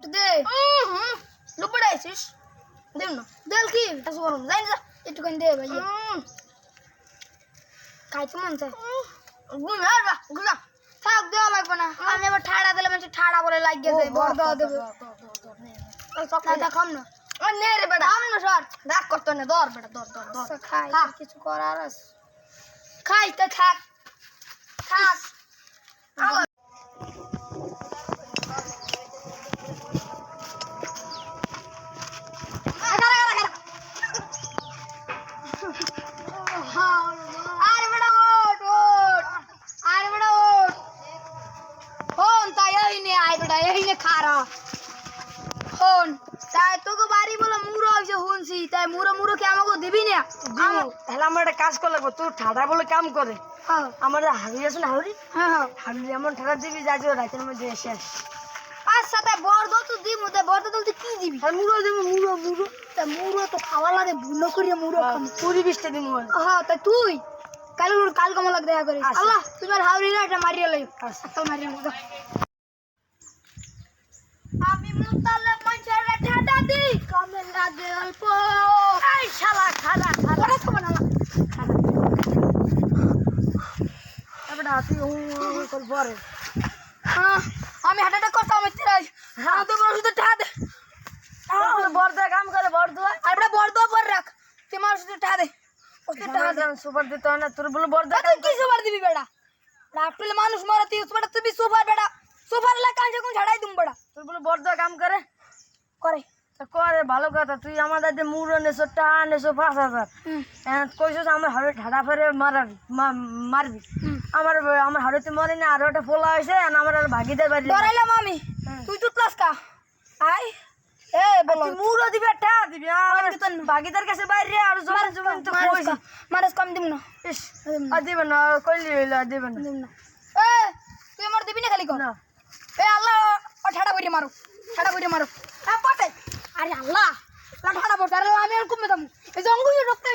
দে। লুপড়ে আইছিস? দেব না। দেল কি? এটা গরম। যাই না একটুখানি দে ভাই। খাইতে মন চায়। গুণ আরগুলা থাক দেওয়া লাগবে না। আমি এবার ঠাড়া দিলে মানে ঠাড়া বলে লাগিয়ে যায় বড় দেওয়া দেবো। খাম না। ও নে রে বেটা। খাম না সর। রাগ করতো না দর বেটা দর দর দর খাই কিছু করার আছে। খাই তো থাক। থাক। খারা। হন তাই তোকে বাড়ি বলে মুরো হইছে হুনছি তাই মুরো মুরো কি আমাকে দিবি না? তাহলে আমার একটা কাজ করলে তোর ঠাডা বলে কাম করে। হ্যাঁ। আমার আছে না হাড়ি হ্যাঁ হ্যাঁ। হাড়ি এমন ঠাডা দিবি যা যে রাতের মধ্যে শেষ আচ্ছা তাই বর্দ তো দিমু তাই বর্দ তুই কি দিবি? আর মুড়ো দিবি মুড়ো মুড়ো। তা মুরো তো খাওয়া লাগে ভুলো করিয়ে মুরো খাম। কুড়ি বিশটা দিবি হ্যাঁ তা তুই? কাল কাল কমলাক দেখা করিস। আচ্ছা। আল্লাহ তোমার হাওড়ি না এটা মারিয়ে লই আচ্ছা। একটা মারিয়ে লই আমি মুতালে পঞ্চায়েত ঠাডা দি কমে লাগে অল্প। এই শালা খালা খালা। ওরা খাব না তারপরে তুই ও কল পরে হ্যাঁ আমি হাঁটাটা করতাম আমি তিরাই হ্যাঁ। তো বড় শুধু ঠাডা বর্দা কাম করে বর্দা আর এটা বড় তো পর রাখ। তোমার শুধু ঠাডা দে ওকে ঠাডা দে সুপার দিতে হয় না। তোর বলে বড় তুই কি সুপার দিবি বেটা রাত্রে মানুষ মারা তুই সুপার তুই সুপার বেটা সুপার লা কাঞ্চে কোন ঝাড়াই দুম বেটা তোর বলে বর্দা কাম করে। করে। করে ভালো কথা তুই আমাদের যে মুড়ো নেছো টা নেছো পাঁচ হাজার। এখন কইছিস আমার হাড়ে ঠাডা ফেরে মারাবি মারবি। আমার আমার হাড়িতে মরে না আর ওটা ফোলা হয়েছে আর আমার আর ভাগিদের বাড়ি ডরাইলাম আমি। হ্যাঁ। তুই তুতলাস কা। আই এ বলো। মুড়ো দিবি একটা দিবি আমার দিতাম না। ভাগিদার কাছে বাইরে আর জমা জমা তো কইছি। মারাস কম দিম না। ইস আর দিবেন না কইলি হইল আর দিবেন না। এ তুই আমার দিবি না খালি কর। না। এ আল্লাহ ও ঠাডা কইরে মারো ঠাডা কইরে মারো। হ্যাঁ পটে। আরে আল্লাহ লা ঠাডা পড়তে আরে আমি আর কমে দাম এই জঙ্গল রক্ত